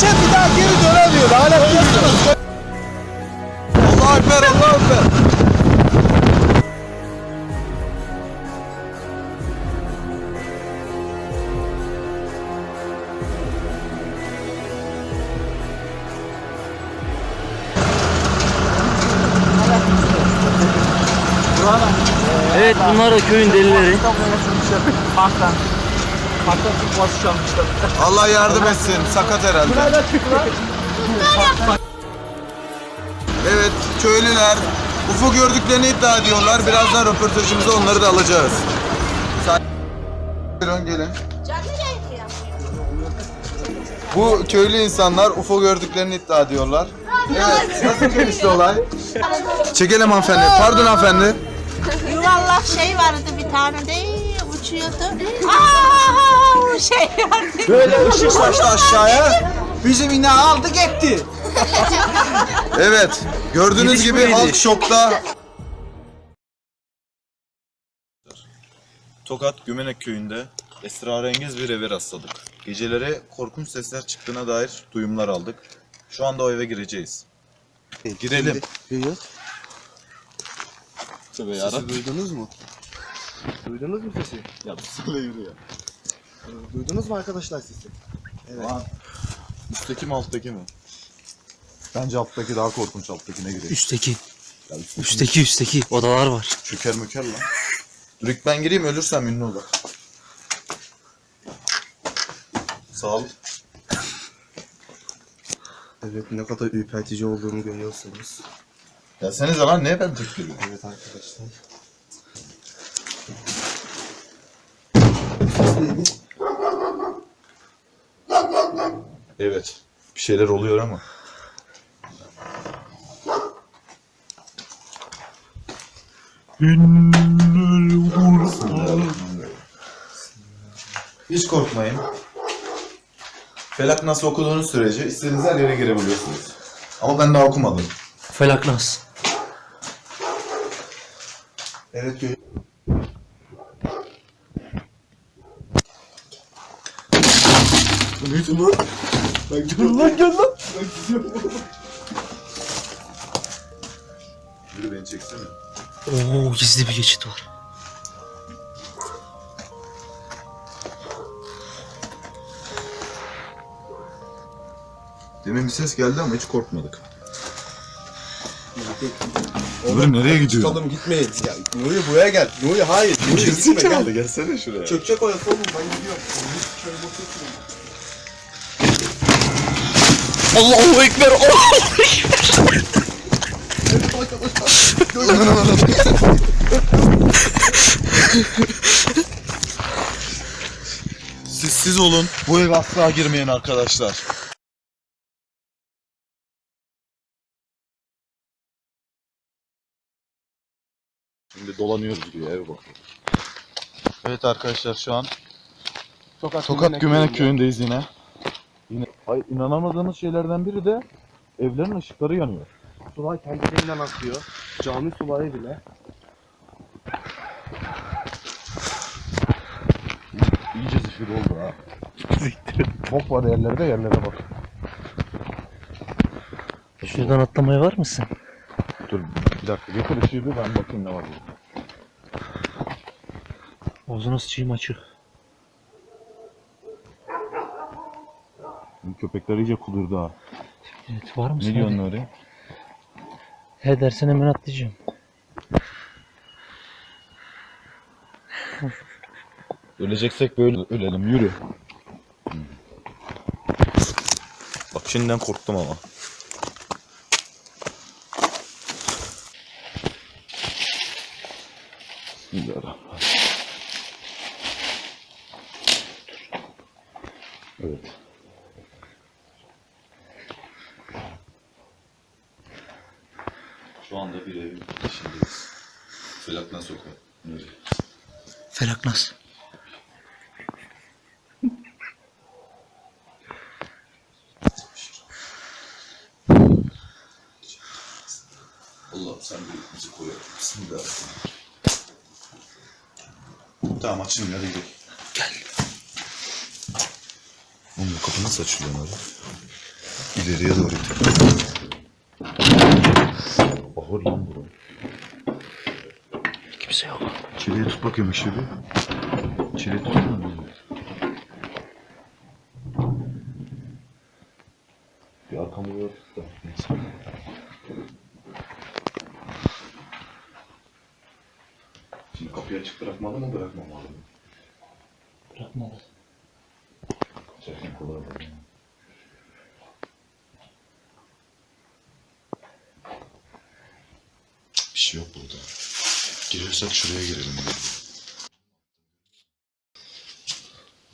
geçen bir daha geri dönemiyor. Hala biliyorsunuz. Allah Ekber, Allah Ekber. Evet bunlar da köyün delileri. Parktan tutması çalmışlar. Allah yardım etsin. Sakat herhalde. Evet, köylüler UFO gördüklerini iddia ediyorlar. Birazdan röportajımızda onları da alacağız. Buyurun gelin. Bu köylü insanlar UFO gördüklerini iddia ediyorlar. Evet, nasıl gelişti olay? Çekelim hanımefendi. Pardon hanımefendi. Yuvarlak şey vardı bir tane de uçuyordu. Aa, şey vardı. Böyle ışık saçtı aşağıya. Bizim ineği aldı gitti. evet, gördüğünüz Gidiş gibi buydu. halk şokta. Tokat Gümenek köyünde esrarengiz bir eve rastladık. Geceleri korkunç sesler çıktığına dair duyumlar aldık. Şu anda o eve gireceğiz. Girelim. Tövbe yarabbim. Duydunuz mu? Duydunuz mu sesi? Ya söyle yürü ya. Duydunuz mu arkadaşlar sesi? Lan, üstteki mi alttaki mi? Bence alttaki daha korkunç alttakine girelim. Üstteki. Ya üstteki Üstteki üstteki odalar var. Çöker möker lan. Dur ilk ben gireyim ölürsem ünlü olur. Sağ ol. Evet ne kadar ürpertici olduğunu görüyorsunuz. Ya seniz lan neye ben tek geliyorum? Evet arkadaşlar. Evet. Bir şeyler oluyor ama. Hiç korkmayın. Felak nasıl okuduğunuz sürece istediğiniz her yere girebiliyorsunuz. Ama ben daha okumadım. Felaknas. Evet gö- Neydi lan? Ben gidiyorum. lan gel lan. Ben gidiyorum. Yürü beni çeksene. Oo gizli bir geçit var. Demin bir ses geldi ama hiç korkmadık. Oğlum nereye gidiyor? Çıkalım gitmeyin. Ya Nuri buraya gel. Nuri hayır. Nuri gitme gel. gelsene şuraya. Çökecek orası oğlum ben gidiyorum. Şöyle bakıyorsun. Allahu Ekber. Allahu Ekber. Siz siz olun. Bu eve asla girmeyin arkadaşlar. Şimdi dolanıyoruz diyor eve bakıyoruz. Evet arkadaşlar şu an Tokat, Tokat Gümenek köyündeyiz yine. Yine Ay inanamadığımız şeylerden biri de evlerin ışıkları yanıyor. Sular kendiliğinden akıyor. Cami suları bile. İyice zifir oldu ha. Bok var yerlerde yerlere bak. Şuradan atlamaya var mısın? Dur bir dakika getir ışığı bir ben bakayım ne var burada. Ağzına sıçayım açık. Köpekler iyice kudurdu ha. Evet var mısın? Ne diyorsun Nuri? He dersen hemen atlayacağım. Öleceksek böyle ölelim yürü. Bak şimdiden korktum ama. Bismillahirrahmanirrahim. Evet. Şu anda bir evin içindeyiz. Felak nasıl okuyor? Nuri. Felaknas. Allah'ım sen büyüklüğümüzü koru. Bismillahirrahmanirrahim. Tamam aç şimdi hadi gidelim. Gel. Oğlum bu kapı nasıl açılıyor öyle? İleriye doğru iter. Ağır lan bu. Kimse yok. Çileyi tut bakayım ışığı bir. Çileyi tut. Bir arkamı doğru tut da. Neyse. Şimdi kapıyı açık bırakmalı mı bırakmamalı mı? Bırakmadı. Çekin kolay olur. Bir şey yok burada. Giriyorsak şuraya girelim.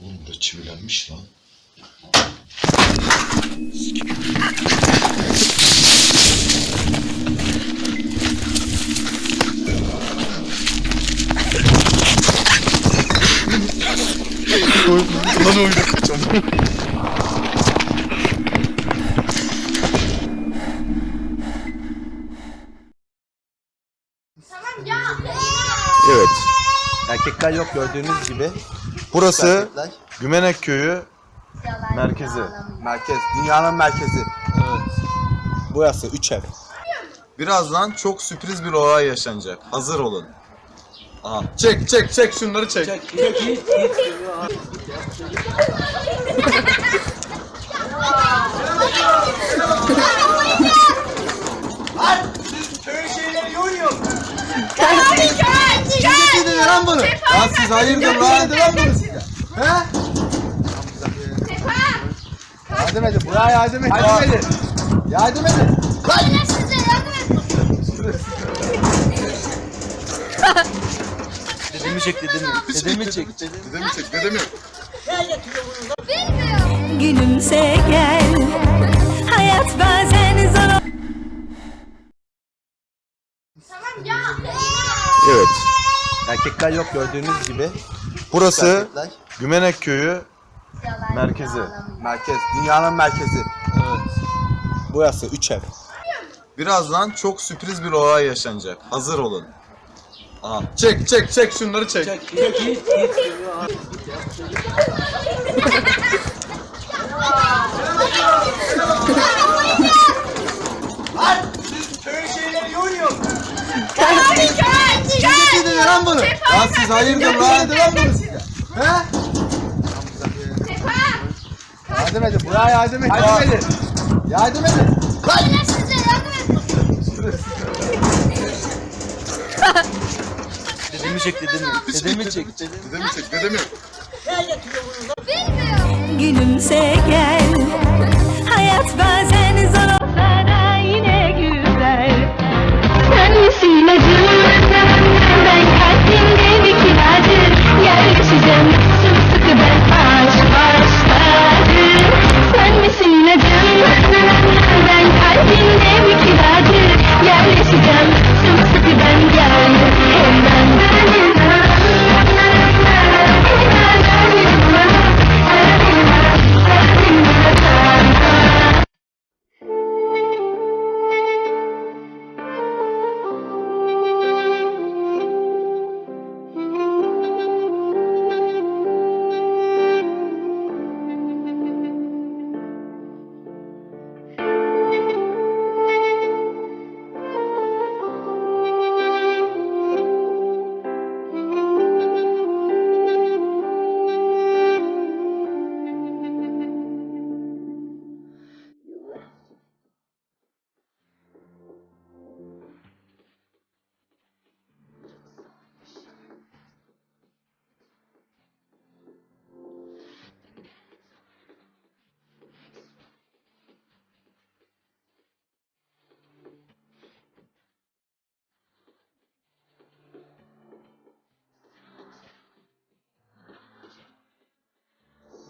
Oğlum burada çivilenmiş lan. Lan oyunu kaçalım. Erkekler yok gördüğünüz gibi. Burası Gümenek Köyü merkezi. merkez. Dünyanın merkezi. Evet. Burası 3 ev. Birazdan çok sürpriz bir olay yaşanacak. Hazır olun. Aha. Çek çek çek şunları çek. lan bunu? Lan siz hayırdır lan? Dedi lan bunu size? He? Yardım edin. Buraya yardım edin. Yardım edin. Yardım edin. Dedemi çek dedemi. Dedemi çek. Dedemi çek dedemi. Gülümse gel Hayat bazen zor Evet. Erkekler yok gördüğünüz gibi. Burası Erkekler Gümenek Köyü merkezi. merkez. Dünyanın merkezi. Evet. Burası 3 ev. Birazdan çok sürpriz bir olay yaşanacak. Hazır olun. Aha. Çek çek çek şunları çek. lan bunu? Lan siz hayırdır lan? Lan bunu size? He? Yardım edin. Buraya yardım edin. Yardım edin. Yardım edin. Dedemi çek dedemi. Dedemi çek. Dedemi çek dedemi. Gülümse gel